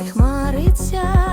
хмариться